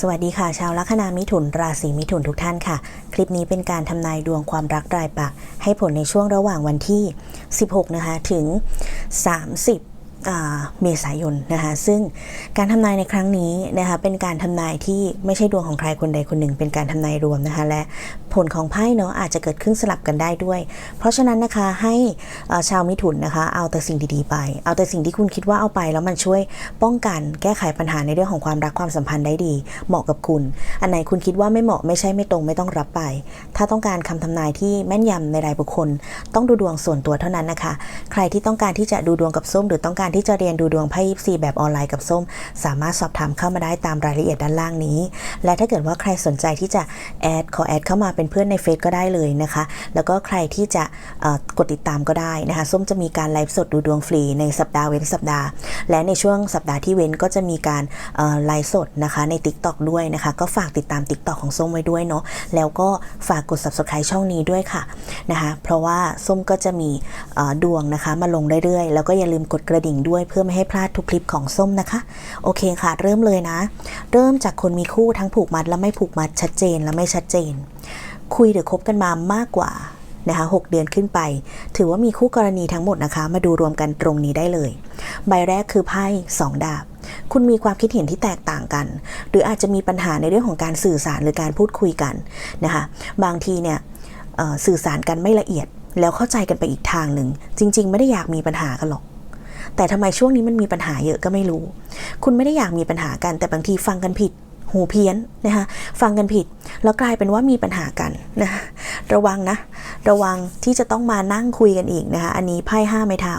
สวัสดีค่ะ ชาวลัคนามิถุน ราศีมิถุนทุกท่านค่ะ คลิปนี้เป็นการทำนายดวงความรักรายปัก ให้ผลในช่วงระหว่างวันที่ 16 นะคะ ถึง 30 เมษายนนะคะซึ่งการทำนายในครั้งนี้นะคะเป็นการทำนายที่ไม่ใช่ดวงของใครคนใดคนหนึ่ง เป็นการทำนายรวมนะคะและผลของไพ่เนาะอาจจะเกิดขึ้นสลับกันได้ด้วย เพราะฉะนั้นนะคะให้ชาวมิถุนนะคะเอาแต่สิ่งดีๆไป เอาแต่สิ่งที่คุณคิดว่าเอาไป แล้วมันช่วยป้องกันแก้ไขปัญหาในเรื่องของความรักความสัมพันธ์ได้ดี เหมาะกับคุณ อันไหนคุณคิดว่าไม่เหมาะไม่ใช่ไม่ตรงไม่ต้องรับไป ถ้าต้องการคำทำนายที่แม่นยำในรายบุคคล ต้องดูดวงส่วนตัวเท่านั้นนะคะ ใครที่ต้องการที่จะดูดวงกับส้มหรือต้องการที่จะเรียนดูดวงไพ่ยิปซีแบบออนไลน์กับส้ม สามารถสอบถามเข้ามาได้ตามรายละเอียดด้านล่างนี้ และถ้าเกิดว่าใครสนใจที่จะแอดขอแอดเข้ามาเป็นเพื่อนในเฟซก็ได้เลยนะคะ แล้วก็ใครที่จะกดติดตามก็ได้นะคะ ส้มจะมีการไลฟ์สดดูดวงฟรีในสัปดาห์เว้นสัปดาห์ และในช่วงสัปดาห์ที่เว้นก็จะมีการไลฟ์สดนะคะใน Tik t o อกด้วยนะคะ ก็ฝากติดตาม Tik t o อกของส้มไว้ด้วยเนาะแล้วก็ฝากกด subscribe ช่องนี้ด้วยค่ะนะคะเพราะว่าส้มก็จะมีดวงนะคะมาลงเรื่อยๆ แล้วก็อย่าลืมกดกระดิ่งด้วยเพื่อไม่ให้พลาดทุกคลิปของส้มนะคะ โอเคค่ะ เริ่มเลยนะ เริ่มจากคนมีคู่ทั้งผูกมัดและไม่ผูกมัดชัดเจนและไม่ชัดเจน คุยหรือคบกันมามากกว่านะคะ6เดือนขึ้นไป ถือว่ามีคู่กรณีทั้งหมดนะคะ มาดูรวมกันตรงนี้ได้เลย ใบแรกคือไพ่สองดาบ คุณมีความคิดเห็นที่แตกต่างกัน หรืออาจจะมีปัญหาในเรื่องของการสื่อสารหรือการพูดคุยกันนะคะ บางทีเนี่ยสื่อสารกันไม่ละเอียด แล้วเข้าใจกันไปอีกทางหนึ่ง จริง ๆ ไม่ได้อยากมีปัญหากันหรอก แต่ทำไมช่วงนี้มันมีปัญหาเยอะก็ไม่รู้ คุณไม่ได้อยากมีปัญหากัน แต่บางทีฟังกันผิด หูเพี้ยนนะคะฟังกันผิด แล้วกลายเป็นว่ามีปัญหากันนะระวังนะ ระวังที่จะต้องมานั่งคุยกันอีกนะคะอันนี้ไพ่ห้าไม้เท้า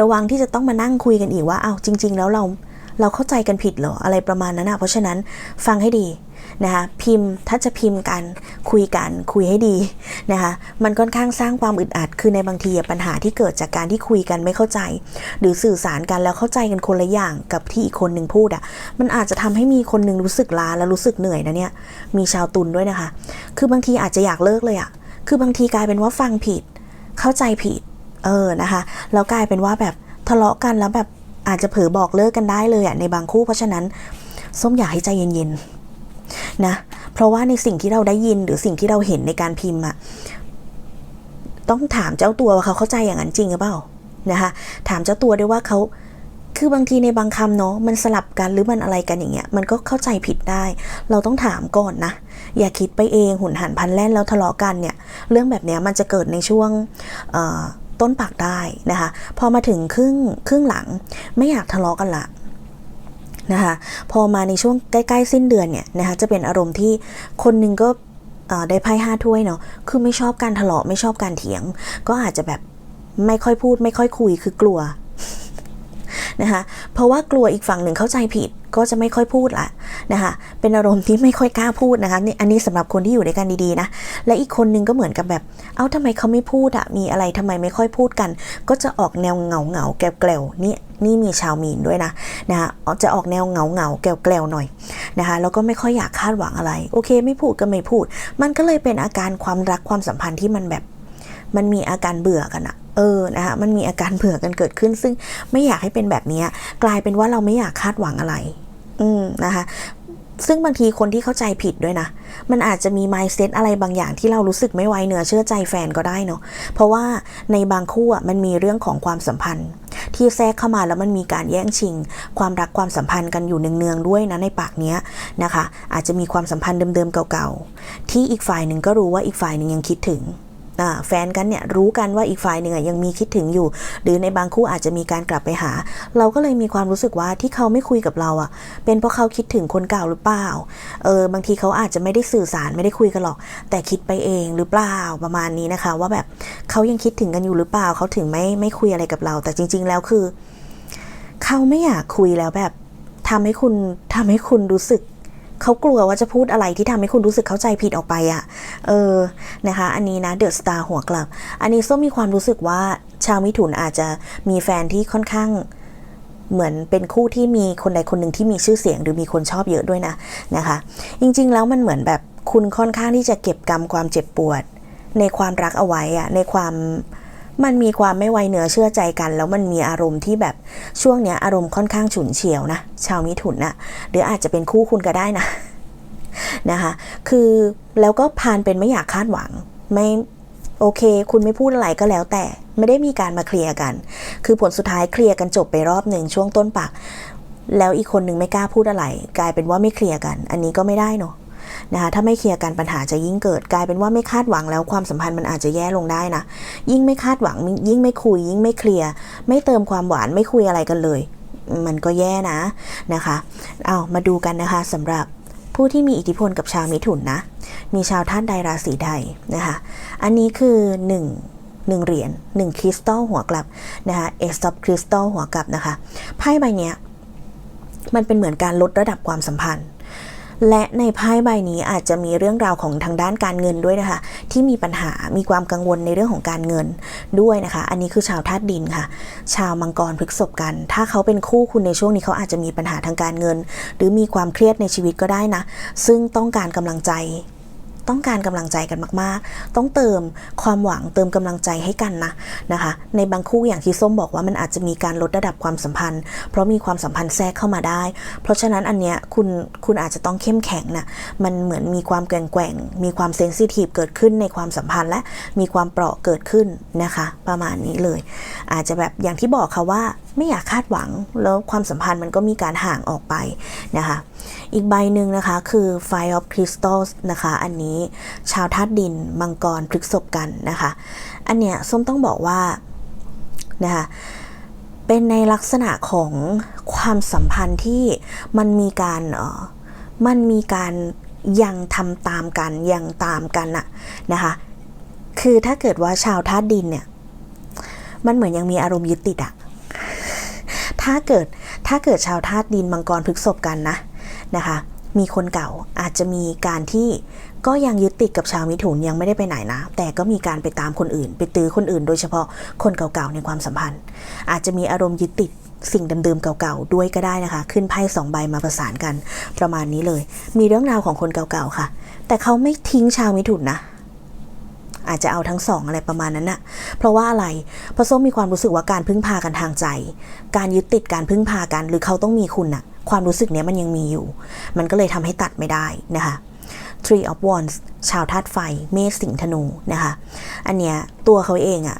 ระวังที่จะต้องมานั่งคุยกันอีกว่าเอ้าจริง ๆ แล้วเรา เราเข้าใจกันผิดเหรออะไรประมาณนั้นนะเพราะฉะนั้นฟังให้ดีนะคะพิมพ์ถ้าจะพิมพ์กันคุยกันคุยให้ดีนะคะมันค่อนข้างสร้างความอึดอัด คือในบางทีปัญหาที่เกิดจากการที่คุยกันไม่เข้าใจ หรือสื่อสารกันแล้วเข้าใจกันคนละอย่างกับที่อีกคนหนึ่งพูดอะมันอาจจะทำให้มีคนหนึ่งรู้สึกล้าและรู้สึกเหนื่อยนะเนี่ยมีชาวตุลด้วยนะคะ คือบางทีอาจจะอยากเลิกเลยอะคือบางทีกลายเป็นว่าฟังผิด เข้าใจผิดเออนะคะแล้วกลายเป็นว่าแบบทะเลาะกันแล้วแบบ อาจจะเผลอบอกเลิกกันได้เลยอะในบางคู่เพราะฉะนั้นส้มอยากให้ใจเย็นๆนะเพราะว่าในสิ่งที่เราได้ยินหรือสิ่งที่เราเห็นในการพิมพ์อะต้องถามเจ้าตัวว่าเขาเข้าใจอย่างนั้นจริงหรือเปล่านะคะถามเจ้าตัวด้วยว่าเขาคือบางทีในบางคำเนาะมันสลับกันหรือมันอะไรกันอย่างเงี้ยมันก็เข้าใจผิดได้ เราต้องถามก่อนนะ อย่าคิดไปเองหุ่นหันพันแล่นแล้วทะเลาะกันเนี่ย เรื่องแบบเนี้ยมันจะเกิดในช่วงเอ ต้นปากได้นะคะ พอมาถึงครึ่งครึ่งหลังไม่อยากทะเลาะกันละนะคะพอมาในช่วงใกล้ ๆ สิ้นเดือนเนี่ยนะคะจะเป็นอารมณ์ที่คนหนึงก็ได้ไพ่ห้าถ้วยเนาะคือไม่ชอบการทะเลาะไม่ชอบการเถียง ก็อาจจะแบบไม่ค่อยพูดไม่ค่อยคุยคือกลัว นะคะเพราะว่ากลัวอีกฝั่งหนึ่งเข้าใจผิดก็จะไม่ค่อยพูดละนะคะเป็นอารมณ์ที่ไม่ค่อยกล้าพูดนะคะนี่อันนี้สำหรับคนที่อยู่ด้วยกันดีๆนะและอีกคนนึงก็เหมือนกับแบบเอ้าทำไมเขาไม่พูดอะมีอะไรทำไมไม่ค่อยพูดกัน ก็จะออกแนวเหงาเหงาแกลวแกลวนี่นี่มีชาวมีนด้วยนะนะคะจะออกแนวเหงาเหงาแกลวแกลวหน่อยนะคะแล้วก็ไม่ค่อยอยากคาดหวังอะไร โอเค ไม่พูดก็ไม่พูด มันก็เลยเป็นอาการความรักความสัมพันธ์ที่มันแบบ มันมีอาการเบื่อกันอะเออนะคะมันมีอาการเบื่อกันเกิดขึ้น ซึ่งไม่อยากให้เป็นแบบนี้กลายเป็นว่าเราไม่อยากคาดหวังอะไร อืมนะคะซึ่งบางทีคนที่เข้าใจผิดด้วยนะ มันอาจจะมี mindset อะไรบางอย่างที่เรารู้สึกไม่ไว้เนื้อเชื่อใจแฟนก็ได้เนาะ เพราะว่าในบางคู่อะมันมีเรื่องของความสัมพันธ์ ที่แทรกเข้ามาแล้วมันมีการแย่งชิง ความรักความสัมพันธ์กันอยู่เนืองๆด้วยนะในปากเนี้ยนะคะ อาจจะมีความสัมพันธ์เดิมๆเก่าๆ ที่อีกฝ่ายหนึ่งก็รู้ว่าอีกฝ่ายหนึ่งยังคิดถึง แฟนกันเนี่ยรู้กันว่าอีกฝ่ายหนึ่งอะยังมีคิดถึงอยู่ หรือในบางคู่อาจจะมีการกลับไปหา เราก็เลยมีความรู้สึกว่าที่เขาไม่คุยกับเราอะ เป็นเพราะเขาคิดถึงคนเก่าหรือเปล่าเออบางทีเขาอาจจะไม่ได้สื่อสารไม่ได้คุยกันหรอก แต่คิดไปเองหรือเปล่าประมาณนี้นะคะ ว่าแบบเขายังคิดถึงกันอยู่หรือเปล่าเขาถึงไม่ไม่คุยอะไรกับเรา แต่จริง ๆ แล้วคือ เขาไม่อยากคุยแล้วแบบทำให้คุณทำให้คุณรู้สึก เขากลัวว่าจะพูดอะไรที่ทำให้คุณรู้สึกเข้าใจผิดออกไปอะ่ะ เออ นะคะ อันนี้นะเดอะสตาร์หัวกลับ อันนี้ส้มมีความรู้สึกว่าชาวมิถุนอาจจะมีแฟนที่ค่อนข้างเหมือนเป็นคู่ที่มีคนใดคนหนึ่งที่มีชื่อเสียง หรือมีคนชอบเยอะด้วยนะนะคะ จริง ๆ แล้วมันเหมือนแบบคุณค่อนข้างที่จะเก็บกรรมความเจ็บปวด ในความรักเอาไว้อะในความ มันมีความไม่ไวเนื้อเชื่อใจกัน แล้วมันมีอารมณ์ที่แบบช่วงเนี้ยอารมณ์ค่อนข้างฉุนเฉียวนะชาวมิถุนนะหรืออาจจะเป็นคู่คุณก็ได้นะนะคะคือแล้วก็พานเป็นไม่อยากคาดหวังไม่โอเค คุณไม่พูดอะไรก็แล้วแต่ไม่ได้มีการมาเคลียร์กัน คือผลสุดท้ายเคลียร์กันจบไปรอบหนึ่งช่วงต้นปัก แล้วอีกคนหนึ่งไม่กล้าพูดอะไร กลายเป็นว่าไม่เคลียร์กัน อันนี้ก็ไม่ได้เนาะ นะคะถ้าไม่เคลียร์กันปัญหาจะยิ่งเกิดกลายเป็นว่าไม่คาดหวังแล้วความสัมพันธ์มันอาจจะแย่ลงได้นะ ยิ่งไม่คาดหวังยิ่งไม่คุย ยิ่งไม่เคลียร์ไม่เติมความหวานไม่คุยอะไรกันเลย มันก็แย่นะนะคะเอามาดูกันนะคะสำหรับผู้ที่มีอิทธิพลกับชาวมิถุนนะ มีชาวธาตุใดราศีใดนะคะ อันนี้คือ1 1เหรียญ1คริสตัลหัวกลับนะคะเอสต็อปคริสตัลหัวกลับนะคะ ไพ่ใบเนี้ยมันเป็นเหมือนการลดระดับความสัมพันธ์ และในไพ่ใบนี้อาจจะมีเรื่องราวของทางด้านการเงินด้วยนะคะ ที่มีปัญหามีความกังวลในเรื่องของการเงินด้วยนะคะ อันนี้คือชาวธาตุดินค่ะ ชาวมังกรพฤกษบกัน ถ้าเขาเป็นคู่คุณในช่วงนี้เขาอาจจะมีปัญหาทางการเงิน หรือมีความเครียดในชีวิตก็ได้นะ ซึ่งต้องการกำลังใจ ต้องการกำลังใจกันมาก ๆ ต้องเติมความหวังเติมกำลังใจให้กันนะนะคะ ในบางคู่อย่างที่ส้มบอกว่ามันอาจจะมีการลดระดับความสัมพันธ์ เพราะมีความสัมพันธ์แทรกเข้ามาได้ เพราะฉะนั้นอันเนี้ยคุณคุณอาจจะต้องเข้มแข็งนะมันเหมือนมีความแกว่งแกว่งๆมีความเซนซิทีฟเกิดขึ้นในความสัมพันธ์และมีความเปราะเกิดขึ้นนะคะ ประมาณนี้เลย อาจจะแบบอย่างที่บอกค่ะว่าไม่อยากคาดหวังแล้วความสัมพันธ์มันก็มีการห่างออกไปนะคะ อีกใบหนึ่งนะคะคือ Fire of Crystals นะคะ อันนี้ชาวธาตุดินมังกรพฤกษบกันนะคะ อันเนี้ยส้มต้องบอกว่านะคะเป็นในลักษณะของความสัมพันธ์ที่มันมีการเออมันมีการยังทำตามกันยังตามกันอะนะคะคือถ้าเกิดว่าชาวธาตุดินเนี่ย มันเหมือนยังมีอารมณ์ยึดติดอะถ้าเกิดถ้าเกิดชาวธาตุดินมังกรพฤกษบกันนะ นะคะ มีคนเก่าอาจจะมีการที่ก็ยังยึดติดกับชาวมิถุนยังไม่ได้ไปไหนนะ แต่ก็มีการไปตามคนอื่น ไปตื้อคนอื่น โดยเฉพาะคนเก่าๆในความสัมพันธ์ อาจจะมีอารมณ์ยึดติดสิ่งเดิมๆเก่าๆด้วยก็ได้นะคะ ขึ้นไพ่สองใบมาประสานกันประมาณนี้เลย มีเรื่องราวของคนเก่าๆค่ะ แต่เขาไม่ทิ้งชาวมิถุนนะ อาจจะเอาทั้งสองอะไรประมาณนั้นน่ะ เพราะว่าอะไรเพราะส้มมีความรู้สึกว่าการพึ่งพากันทางใจ การยึดติดการพึ่งพากันหรือเขาต้องมีคุณน่ะ ความรู้สึกเนี้ยมันยังมีอยู่ มันก็เลยทำให้ตัดไม่ได้นะคะ Tree of Wands ชาวธาตุไฟ เมษสิงห์ธนูนะคะ อันเนี้ยตัวเขาเองอะ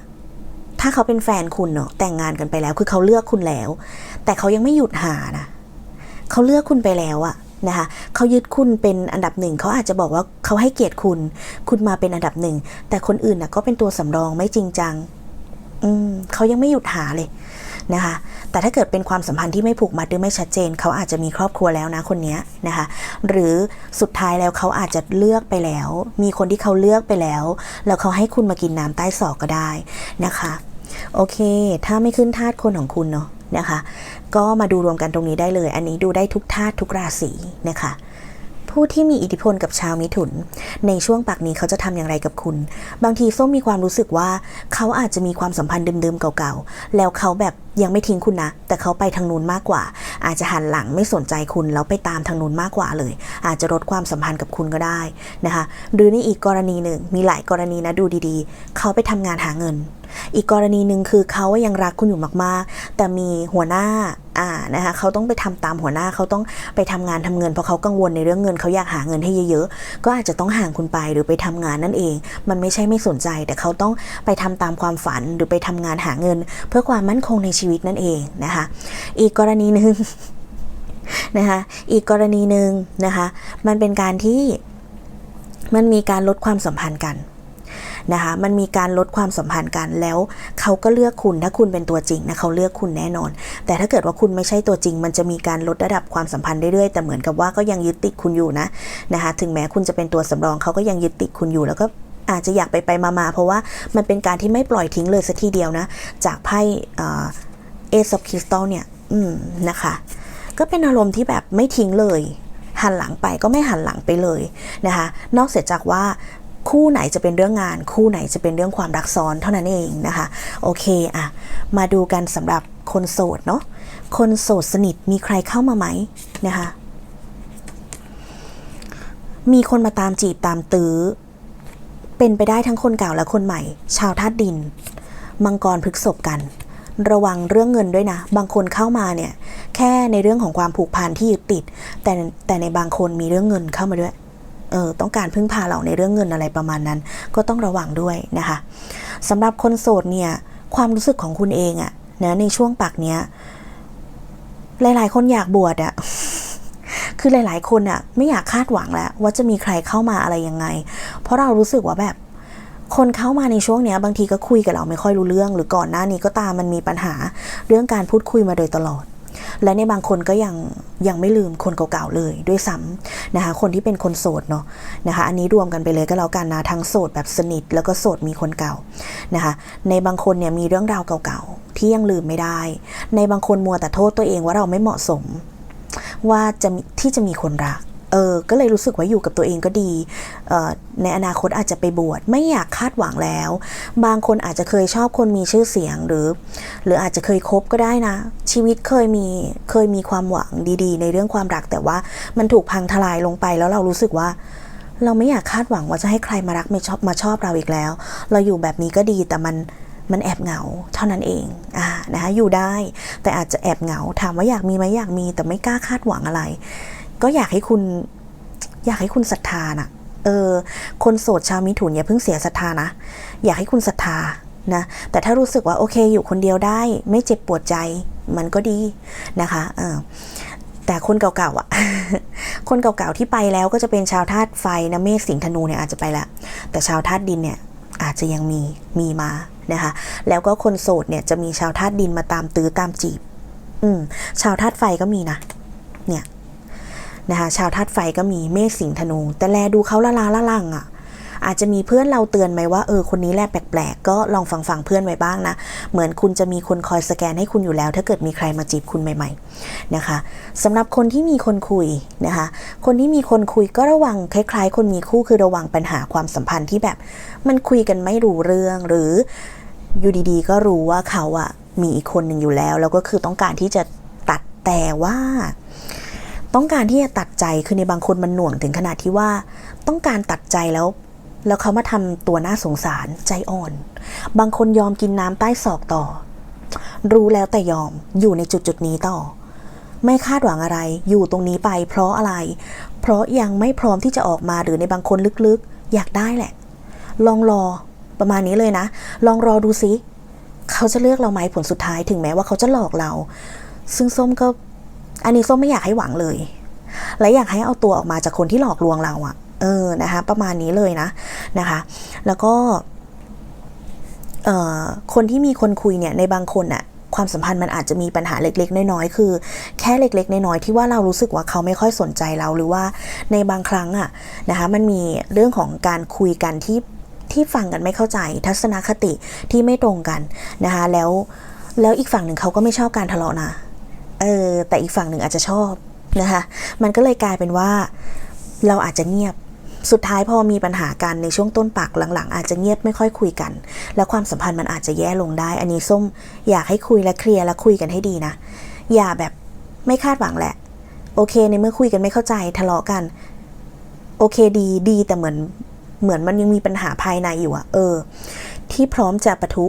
ถ้าเขาเป็นแฟนคุณเนาะแต่งงานกันไปแล้วคือเขาเลือกคุณแล้ว แต่เขายังไม่หยุดหานะเขาเลือกคุณไปแล้วอะ นะคะเขายึดคุณเป็นอันดับหนึ่งเขาอาจจะบอกว่าเขาให้เกียรติคุณ คุณมาเป็นอันดับหนึ่งแต่คนอื่นนะก็เป็นตัวสำรองไม่จริงจังอืมเขายังไม่หยุดหาเลยนะคะ แต่ถ้าเกิดเป็นความสัมพันธ์ที่ไม่ผูกมัดหรือไม่ชัดเจน เขาอาจจะมีครอบครัวแล้วนะคนนี้นะคะ หรือสุดท้ายแล้วเขาอาจจะเลือกไปแล้ว มีคนที่เขาเลือกไปแล้ว แล้วเขาให้คุณมากินน้ำใต้ศอกก็ได้นะคะ โอเค ถ้าไม่ขึ้นธาตุคนของคุณเนาะนะคะ ก็มาดูรวมกันตรงนี้ได้เลย อันนี้ดูได้ทุกธาตุทุกราศีนะคะผู้ที่มีอิทธิพลกับชาวมิถุน ในช่วงปักนี้เขาจะทำอย่างไรกับคุณ บางทีส้มมีความรู้สึกว่าเขาอาจจะมีความสัมพันธ์เดิมๆเก่าๆ แล้วเขาแบบยังไม่ทิ้งคุณนะ แต่เขาไปทางนู้นมากกว่า อาจจะหันหลังไม่สนใจคุณแล้วไปตามทางนู้นมากกว่าเลย อาจจะลดความสัมพันธ์กับคุณก็ได้นะคะ หรือในอีกกรณีหนึ่งมีหลายกรณีนะดูดีๆ เขาไปทำงานหาเงิน อีกกรณีหนึ่งคือเขายังรักคุณอยู่มาก ๆ แต่มีหัวหน้าอ่านะคะเขาต้องไปทำตามหัวหน้าเขาต้องไปทำงานทำเงินเพราะเขากังวลในเรื่องเงินเขาอยากหาเงินให้เยอะๆ ก็อาจจะต้องห่างคุณไปหรือไปทำงานนั่นเอง มันไม่ใช่ไม่สนใจ แต่เขาต้องไปทำตามความฝันหรือไปทำงานหาเงิน เพื่อความมั่นคงในชีวิตนั่นเองนะคะ อีกกรณีหนึ่งนะคะอีกกรณีหนึ่งนะคะ มันเป็นการที่มันมีการลดความสัมพันธ์กัน นะคะ มันมีการลดความสัมพันธ์กันแล้วเขาก็เลือกคุณถ้าคุณเป็นตัวจริงนะเขาเลือกคุณแน่นอน แต่ถ้าเกิดว่าคุณไม่ใช่ตัวจริง มันจะมีการลดระดับความสัมพันธ์เรื่อยๆแต่เหมือนกับว่าก็ยังยึดติดคุณอยู่นะนะคะถึงแม้คุณจะเป็นตัวสำรองเขาก็ยังยึดติดคุณอยู่แล้วก็อาจจะอยากไปไปมา ๆ เพราะว่ามันเป็นการที่ไม่ปล่อยทิ้งเลยสักทีเดียวนะ จากไพ่เอซอฟคริสตัลเนี่ย อืม นะคะ ก็เป็นอารมณ์ที่แบบไม่ทิ้งเลย หันหลังไปก็ไม่หันหลังไปเลยนะคะ นอกเสียจากว่า คู่ไหนจะเป็นเรื่องงาน คู่ไหนจะเป็นเรื่องความรักซ้อนเท่านั้นเองนะคะ โอเคอะมาดูกันสำหรับคนโสดเนาะคนโสดสนิทมีใครเข้ามาไหมนะคะมีคนมาตามจีบตามตื้อ เป็นไปได้ทั้งคนเก่าและคนใหม่ ชาวธาตุดิน มังกรพฤกษบกัน ระวังเรื่องเงินด้วยนะ บางคนเข้ามาเนี่ย แค่ในเรื่องของความผูกพันที่ยึดติด แต่แต่ในบางคนมีเรื่องเงินเข้ามาด้วย ต้องการพึ่งพาเราในเรื่องเงินอะไรประมาณนั้น ก็ต้องระวังด้วยนะคะสำหรับคนโสดเนี่ยความรู้สึกของคุณเองอะนะในช่วงปักเนี้ยหลาย ๆ คนอยากบวชอะคือหลาย ๆ คนอะไม่อยากคาดหวังแล้ว ว่าจะมีใครเข้ามาอะไรยังไง เพราะเรารู้สึกว่าแบบ คนเข้ามาในช่วงเนี้ย บางทีก็คุยกับเราไม่ค่อยรู้เรื่อง หรือก่อนหน้านี้ก็ตามมันมีปัญหาเรื่องการพูดคุยมาโดยตลอด และในบางคนก็ยังยังไม่ลืมคนเก่าๆเลยด้วยซ้ำนะคะ คนที่เป็นคนโสดเนาะนะคะ อันนี้รวมกันไปเลยก็แล้วกันนะทั้งโสดแบบสนิท แล้วก็โสดมีคนเก่านะคะ ในบางคนเนี่ยมีเรื่องราวเก่าๆที่ยังลืมไม่ได้ ในบางคนมัวแต่โทษตัวเองว่าเราไม่เหมาะสม ว่าจะมีที่จะมีคนรัก เออก็เลยรู้สึกว่าอยู่กับตัวเองก็ดีออในอนาคตอาจจะไปบวชไม่อยากคาดหวังแล้ว บางคนอาจจะเคยชอบคนมีชื่อเสียงหรือ หรืออาจจะเคยคบก็ได้นะ ชีวิตเคยมีเคยมีความหวังดีๆ ในเรื่องความรักแต่ว่ามันถูกพังทลายลงไปแล้วเรารู้สึกว่า เราไม่อยากคาดหวังว่าจะให้ใครมารักมาชอบมาชอบเราอีกแล้ว เราอยู่แบบนี้ก็ดีแต่มันมันแอบเหงาเท่านั้นเองอ่านะคะอยู่ได้แต่อาจจะแอบเหงาถามว่าอยากมีไหมอยากมีแต่ไม่กล้าคาดหวังอะไร ก็อยากให้คุณ อยากให้คุณศรัทธาน่ะเออ คนโสดชาวมิถุนอย่าเพิ่งเสียศรัทธานะ อยากให้คุณศรัทธานะ แต่ถ้ารู้สึกว่าโอเคอยู่คนเดียวได้ ไม่เจ็บปวดใจมันก็ดีนะคะเออแต่คนเก่าๆอะ คนเก่าๆที่ไปแล้วก็จะเป็นชาวธาตุไฟนะเมษสิงห์ธนูเนี่ยอาจจะไปแล้วแต่ชาวธาตุดินเนี่ยอาจจะยังมีมีมานะคะ แล้วก็คนโสดเนี่ยจะมีชาวธาตุดินมาตามตื้อตามจีบ อืมชาวธาตุไฟก็มีนะ เนี่ย นะคะชาวธาตุไฟก็มีเมษสิงห์ธนู แต่แลดูเขาละลาละลังอะ่ะอาจจะมีเพื่อนเราเตือนไหมว่าเออคนนี้แหละแปลกๆ ก็ลองฟังฟังเพื่อนไว้บ้างนะ เหมือนคุณจะมีคนคอยสแกนให้คุณอยู่แล้ว ถ้าเกิดมีใครมาจีบคุณใหม่ๆนะคะสำหรับคนที่มีคนคุยนะคะ คนที่มีคนคุยก็ระวังคล้าย ๆ คนมีคู่คือระวังปัญหาความสัมพันธ์ที่แบบมันคุยกันไม่รู้เรื่องหรืออยู่ดีๆ ก็รู้ว่าเขาอะมีอีกคนหนึ่งอยู่แล้ว แล้วก็คือต้องการที่จะตัดแต่ว่า ต้องการที่จะตัดใจคือในบางคนมันหน่วงถึงขนาดที่ว่า ต้องการตัดใจแล้ว แล้วเขามาทำตัวน่าสงสารใจอ่อน บางคนยอมกินน้ำใต้ศอกต่อ รู้แล้วแต่ยอมอยู่ในจุดจุดนี้ต่อ ไม่คาดหวังอะไร อยู่ตรงนี้ไป เพราะอะไร เพราะยังไม่พร้อมที่จะออกมาหรือในบางคนลึกๆ อยากได้แหละ ลองรอประมาณนี้เลยนะ ลองรอดูซิเขาจะเลือกเราไหมผลสุดท้ายถึงแม้ว่าเขาจะหลอกเรา ซึ่งส้มก็ อันนี้ส้มไม่อยากให้หวังเลย และอยากให้เอาตัวออกมาจากคนที่หลอกลวงเราอะเออนะคะ ประมาณนี้เลยนะนะคะ แล้วก็เออคนที่มีคนคุยเนี่ยในบางคนอะความสัมพันธ์มันอาจจะมีปัญหาเล็กๆ น้อยๆ คือ แค่เล็ก ๆ น้อยๆ ที่ว่าเรารู้สึกว่าเขาไม่ค่อยสนใจเราหรือว่าในบางครั้งอะนะคะมันมีเรื่องของการคุยกันที่ที่ฟังกันไม่เข้าใจ ทัศนคติที่ไม่ตรงกันนะคะแล้วแล้วอีกฝั่งหนึ่งเขาก็ไม่ชอบการทะเลาะนะ เออแต่อีกฝั่งหนึ่งอาจจะชอบนะคะมันก็เลยกลายเป็นว่าเราอาจจะเงียบสุดท้ายพอมีปัญหากันในช่วงต้นปักหลังๆ อาจจะเงียบไม่ค่อยคุยกัน แล้วความสัมพันธ์มันอาจจะแย่ลงได้ อันนี้ส้มอยากให้คุยและเคลียร์และคุยกันให้ดีนะ อย่าแบบไม่คาดหวังแหละ โอเคในเมื่อคุยกันไม่เข้าใจทะเลาะกัน โอเคดีดีแต่เหมือนเหมือนมันยังมีปัญหาภายในอยู่อะเออ ที่พร้อมจะปะทุ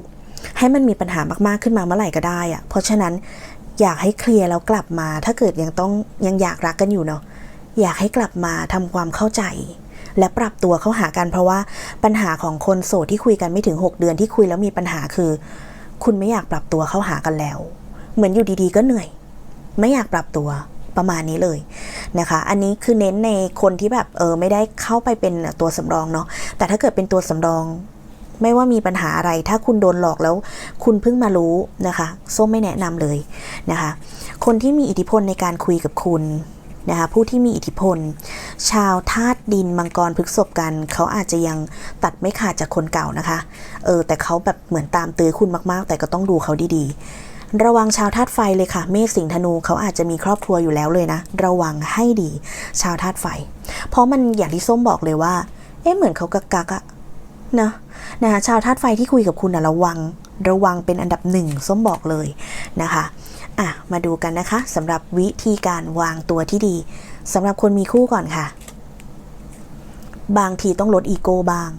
ให้มันมีปัญหามากๆขึ้นมาเมื่อไหร่ก็ได้อะเพราะฉะนั้น อยากให้เคลียร์แล้วกลับมา ถ้าเกิดยังต้องยังอยากรักกันอยู่เนาะอยากให้กลับมาทำความเข้าใจ และปรับตัวเข้าหากันเพราะว่าปัญหาของคนโสดที่คุยกันไม่ถึง 6 เดือนที่คุยแล้วมีปัญหาคือ คุณไม่อยากปรับตัวเข้าหากันแล้ว เหมือนอยู่ดีๆ ก็เหนื่อย ไม่อยากปรับตัวประมาณนี้เลยนะคะ อันนี้คือเน้นในคนที่แบบเออไม่ได้เข้าไปเป็นตัวสำรองเนาะแต่ถ้าเกิดเป็นตัวสำรอง ไม่ว่ามีปัญหาอะไร ถ้าคุณโดนหลอกแล้ว คุณเพิ่งมารู้นะคะส้มไม่แนะนำเลยนะคะ คนที่มีอิทธิพลในการคุยกับคุณนะคะผู้ที่มีอิทธิพล ชาวธาตุดินมังกรพฤกษบกัน เขาอาจจะยังตัดไม่ขาดจากคนเก่านะคะเออแต่เขาแบบเหมือนตามตื้อคุณมากๆ แต่ก็ต้องดูเขาดีๆ ระวังชาวธาตุไฟเลยค่ะ เมษสิงห์ธนูเขาอาจจะมีครอบครัวอยู่แล้วเลยนะ ระวังให้ดี ชาวธาตุไฟ เพราะมันอย่างที่ส้มบอกเลยว่า เอ๊ะเหมือนเขากักกักอะ นะนะคะชาวธาตุไฟที่คุยกับคุณนะระวังระวังเป็นอันดับหนึ่งส้มบอกเลยนะคะอะมาดูกันนะคะสำหรับวิธีการวางตัวที่ดีสำหรับคนมีคู่ก่อนค่ะ บางทีต้องลดอีโก้บ้าง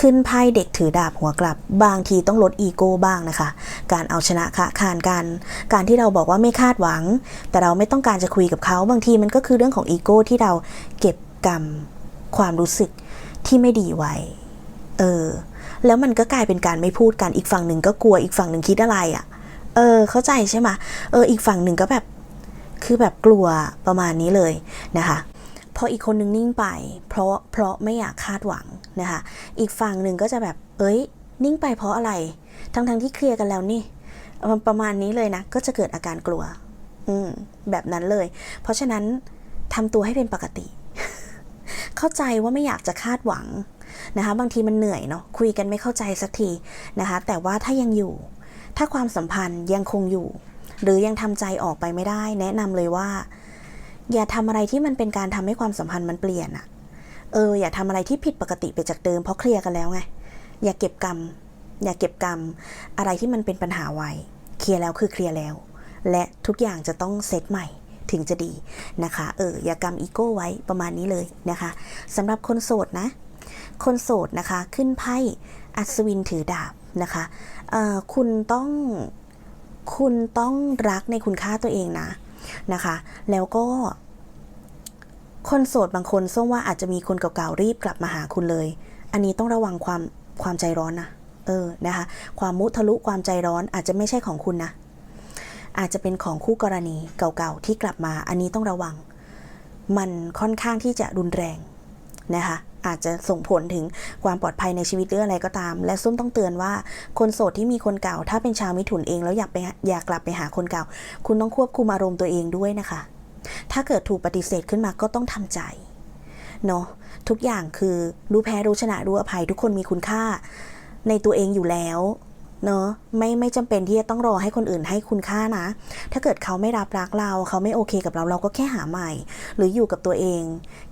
ขึ้นไพ่เด็กถือดาบหัวกลับ บางทีต้องลดอีโก้บ้างนะคะ การเอาชนะคะคานกัน การที่เราบอกว่าไม่คาดหวัง แต่เราไม่ต้องการจะคุยกับเขา บางทีมันก็คือเรื่องของอีโก้ที่เราเก็บกรรมความรู้สึกที่ไม่ดีไว้ เออ แล้วมันก็กลายเป็นการไม่พูดกันอีกฝั่งหนึ่งก็กลัวอีกฝั่งหนึ่งคิดอะไรอะ่ะ เออ เข้าใจใช่ไหมเออ อีกฝั่งหนึ่งก็แบบ คือแบบกลัวประมาณนี้เลยนะคะพออีกคนนึงนิ่งไป เพราะเพราะไม่อยากคาดหวังนะคะ อีกฝั่งหนึ่งก็จะแบบ เอ้ย นิ่งไปเพราะอะไร ทั้งทั้งที่เคลียร์กันแล้วนี่มันประมาณนี้เลยนะ ก็จะเกิดอาการกลัว อืม แบบนั้นเลย เพราะฉะนั้นทำตัวให้เป็นปกติ เข้าใจว่าไม่อยากจะคาดหวัง นะคะบางทีมันเหนื่อยเนาะคุยกันไม่เข้าใจสักทีนะคะแต่ว่าถ้ายังอยู่ ถ้าความสัมพันธ์ยังคงอยู่ หรือยังทำใจออกไปไม่ได้ แนะนำเลยว่า อย่าทำอะไรที่มันเป็นการทำให้ความสัมพันธ์มันเปลี่ยนอะเอออย่าทำอะไรที่ผิดปกติไปจากเดิมเพราะเคลียร์กันแล้วไงอย่าเก็บกรรม อย่าเก็บกรรม อะไรที่มันเป็นปัญหาไว้ เคลียร์แล้วคือเคลียร์แล้ว และทุกอย่างจะต้องเซตใหม่ถึงจะดีนะคะ เอออย่ากำอีโก้ไว้ประมาณนี้เลยนะคะสำหรับคนโสดนะ คนโสดนะคะ ขึ้นไพ่อัศวินถือดาบนะคะคุณต้องคุณต้องรักในคุณค่าตัวเองนะนะคะ แล้วก็ คนโสดบางคนส้มว่าอาจจะมีคนเก่าๆรีบกลับมาหาคุณเลย อันนี้ต้องระวังความความใจร้อนนะเออนะคะ ความมุทะลุความใจร้อนอาจจะไม่ใช่ของคุณนะอาจจะเป็นของคู่กรณีเก่าๆที่กลับมา อันนี้ต้องระวัง มันค่อนข้างที่จะรุนแรง นะคะอาจจะส่งผลถึงความปลอดภัยในชีวิตหรืออะไรก็ตาม และส้มต้องเตือนว่าคนโสดที่มีคนเก่า ถ้าเป็นชาวมิถุนเองแล้วอยากไปอยากกลับไปหาคนเก่า คุณต้องควบคุมอารมณ์ตัวเองด้วยนะคะ ถ้าเกิดถูกปฏิเสธขึ้นมาก็ต้องทำใจเนาะทุกอย่างคือรู้แพ้รู้ชนะรู้อภัย ทุกคนมีคุณค่าในตัวเองอยู่แล้ว เนาะไม่ไม่จำเป็นที่จะต้องรอให้คนอื่นให้คุณค่านะ ถ้าเกิดเขาไม่รับรักเรา เขาไม่โอเคกับเราเราก็แค่หาใหม่ หรืออยู่กับตัวเอง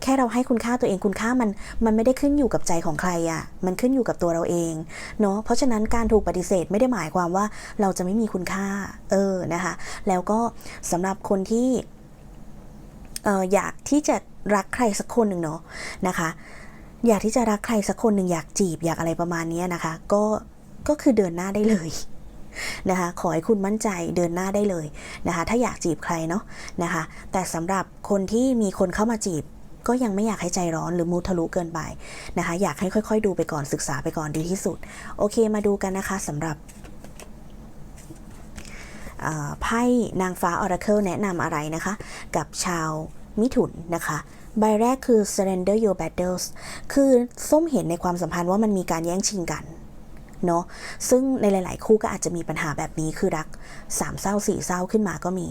แค่เราให้คุณค่าตัวเองคุณค่ามันมันไม่ได้ขึ้นอยู่กับใจของใครอะ่ะมันขึ้นอยู่กับตัวเราเองเนาะเพราะฉะนั้นการถูกปฏิเสธไม่ได้หมายความว่าเราจะไม่มีคุณค่าเออนะคะแล้วก็สำหรับคนที่เอออยากที่จะรักใครสักคนหนึ่งเนาะนะคะอยากที่จะรักใครสักคนหนึ่งอยากจีบอยากอะไรประมาณนี้นะคะ ก็ ก็คือเดินหน้าได้เลยนะคะขอให้คุณมั่นใจเดินหน้าได้เลยนะคะถ้าอยากจีบใครเนาะนะคะแต่สำหรับคนที่มีคนเข้ามาจีบ ก็ยังไม่อยากให้ใจร้อนหรือมูทะลุเกินไปนะคะอยากให้ค่อย ๆ ดูไปก่อนศึกษาไปก่อนดีที่สุด โอเคมาดูกันนะคะสำหรับไพ่นางฟ้าออราเคิลแนะนำอะไรนะคะ กับชาวมิถุนนะคะใบแรกคือ surrender your battles คือส้มเห็นในความสัมพันธ์ว่ามันมีการแย่งชิงกัน เนาะซึ่งในหลาย ๆ คู่ก็อาจจะมีปัญหาแบบนี้คือรักสามเศร้าสี่เศร้าขึ้นมาก็มี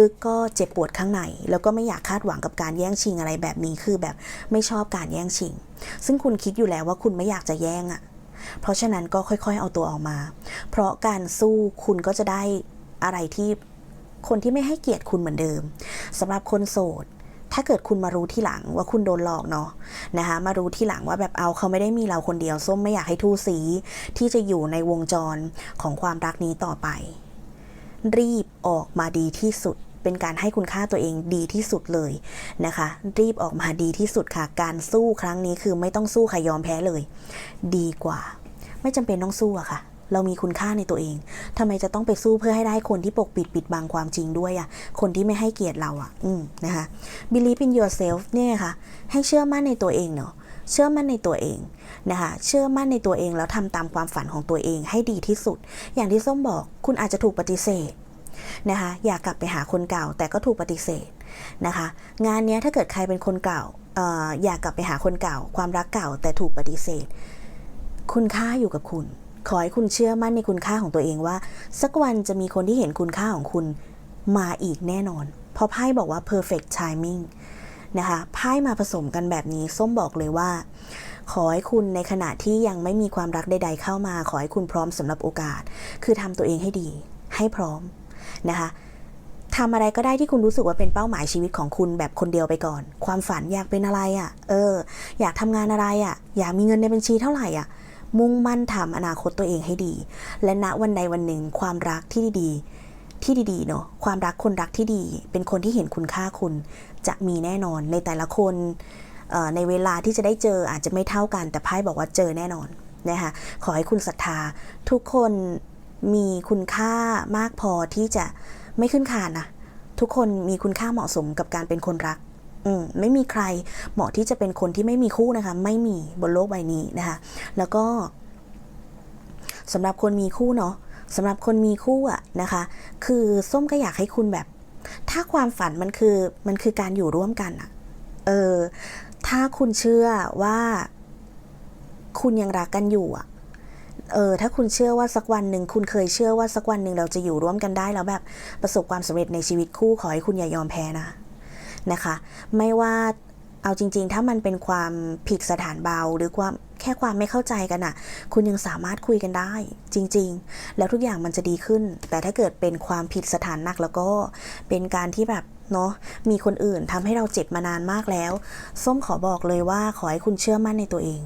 ลึกๆก็เจ็บปวดข้างใน แล้วก็ไม่อยากคาดหวังกับการแย่งชิงอะไรแบบนี้คือแบบไม่ชอบการแย่งชิง ซึ่งคุณคิดอยู่แล้วว่าคุณไม่อยากจะแย่งอะ่ะ เพราะฉะนั้นก็ค่อย ๆ เอาตัวออกมา เพราะการสู้คุณก็จะได้อะไรที่คนที่ไม่ให้เกียรติคุณเหมือนเดิมสำหรับคนโสด ถ้าเกิดคุณมารู้ที่หลังว่าคุณโดนหลอกเนาะนะคะมารู้ที่หลังว่าแบบเอาเขาไม่ได้มีเราคนเดียวส้มไม่อยากให้ทูสีที่จะอยู่ในวงจรของความรักนี้ต่อไป รีบออกมาดีที่สุดเป็นการให้คุณค่าตัวเองดีที่สุดเลยนะคะ รีบออกมาดีที่สุดค่ะ การสู้ครั้งนี้คือไม่ต้องสู้ค่ะยอมแพ้เลย ดีกว่า ไม่จำเป็นต้องสู้อะค่ะ เรามีคุณค่าในตัวเองทำไมจะต้องไปสู้เพื่อให้ได้คนที่ปกปิดปิดบังความจริงด้วยอะคนที่ไม่ให้เกียรติเราอะอืมนะคะ believe in yourself เนี่ยค่ะ ให้เชื่อมั่นในตัวเองเนาะเชื่อมั่นในตัวเองนะคะ เชื่อมั่นในตัวเองแล้วทำตามความฝันของตัวเองให้ดีที่สุด อย่างที่ส้มบอก คุณอาจจะถูกปฏิเสธนะคะ อยากกลับไปหาคนเก่าแต่ก็ถูกปฏิเสธนะคะ งานเนี้ยถ้าเกิดใครเป็นคนเก่าออยากกลับไปหาคนเก่า ความรักเก่าแต่ถูกปฏิเสธ คุณค่าอยู่กับคุณ ขอให้คุณเชื่อมั่นในคุณค่าของตัวเองว่า สักวันจะมีคนที่เห็นคุณค่าของคุณมาอีกแน่นอน เพราะไพ่บอกว่า perfect timing นะคะไพ่มาผสมกันแบบนี้ส้มบอกเลยว่า ขอให้คุณในขณะที่ยังไม่มีความรักใด ๆ เข้ามา ขอให้คุณพร้อมสำหรับโอกาส คือทำตัวเองให้ดี ให้พร้อมนะคะทำอะไรก็ได้ที่คุณรู้สึกว่าเป็นเป้าหมายชีวิตของคุณแบบคนเดียวไปก่อน ความฝันอยากเป็นอะไรอะ่ะ เออ อยากทำงานอะไรอะ่ะ อยากมีเงินในบัญชีเท่าไหร่อะ มุ่งมั่นทำอนาคตตัวเองให้ดี และณวันใดวันหนึ่งความรักที่ดีๆ ที่ดีๆเนาะความรักคนรักที่ดี เป็นคนที่เห็นคุณค่าคุณ จะมีแน่นอนในแต่ละคนในเวลาที่จะได้เจออาจจะไม่เท่ากันแต่ไพ่บอกว่าเจอแน่นอนนะคะขอให้คุณศรัทธา ทุกคนมีคุณค่ามากพอที่จะไม่ขึ้นคานนะทุกคนมีคุณค่าเหมาะสมกับการเป็นคนรัก มไม่มีใครเหมาะที่จะเป็นคนที่ไม่มีคู่นะคะ ไม่มีบนโลกใบนี้นะคะ แล้วก็สำหรับคนมีคู่เนาะสำหรับคนมีคู่อะนะคะ คือส้มก็อยากให้คุณแบบ ถ้าความฝันมันคือมันคือการอยู่ร่วมกันอะเออ ถ้าคุณเชื่อว่า คุณยังรักกันอยู่อะเออถ้าคุณเชื่อว่าสักวันหนึ่งคุณเคยเชื่อว่าสักวันหนึ่งเราจะอยู่ร่วมกันได้แล้วแบบประสบความสำเร็จในชีวิตคู่ขอให้คุณอย่ายอมแพ้นะ นะคะ ไม่ว่าเอาจริง ๆ ถ้ามันเป็นความผิดสถานเบาหรือความแค่ความไม่เข้าใจกันอะคุณยังสามารถคุยกันได้ จริง ๆ แล้วทุกอย่างมันจะดีขึ้น แต่ถ้าเกิดเป็นความผิดสถานหนักแล้วก็เป็นการที่แบบเนาะมีคนอื่นทำให้เราเจ็บมานานมากแล้ว ส้มขอบอกเลยว่าขอให้คุณเชื่อมั่นในตัวเอง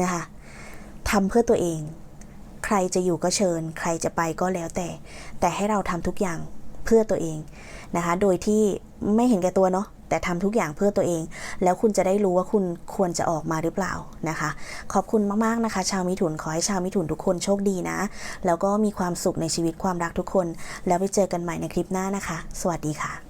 นะคะทำเพื่อตัวเอง ใครจะอยู่ก็เชิญ ใครจะไปก็แล้วแต่ แต่ให้เราทำทุกอย่าง เพื่อตัวเองนะคะ โดยที่ไม่เห็นแก่ตัวเนาะแต่ทำทุกอย่างเพื่อตัวเอง แล้วคุณจะได้รู้ว่าคุณควรจะออกมาหรือเปล่านะคะ ขอบคุณมากๆนะคะ ชาวมิถุนขอให้ชาวมิถุนทุกคนโชคดีนะ แล้วก็มีความสุขในชีวิตความรักทุกคน แล้วไปเจอกันใหม่ในคลิปหน้านะคะ สวัสดีค่ะ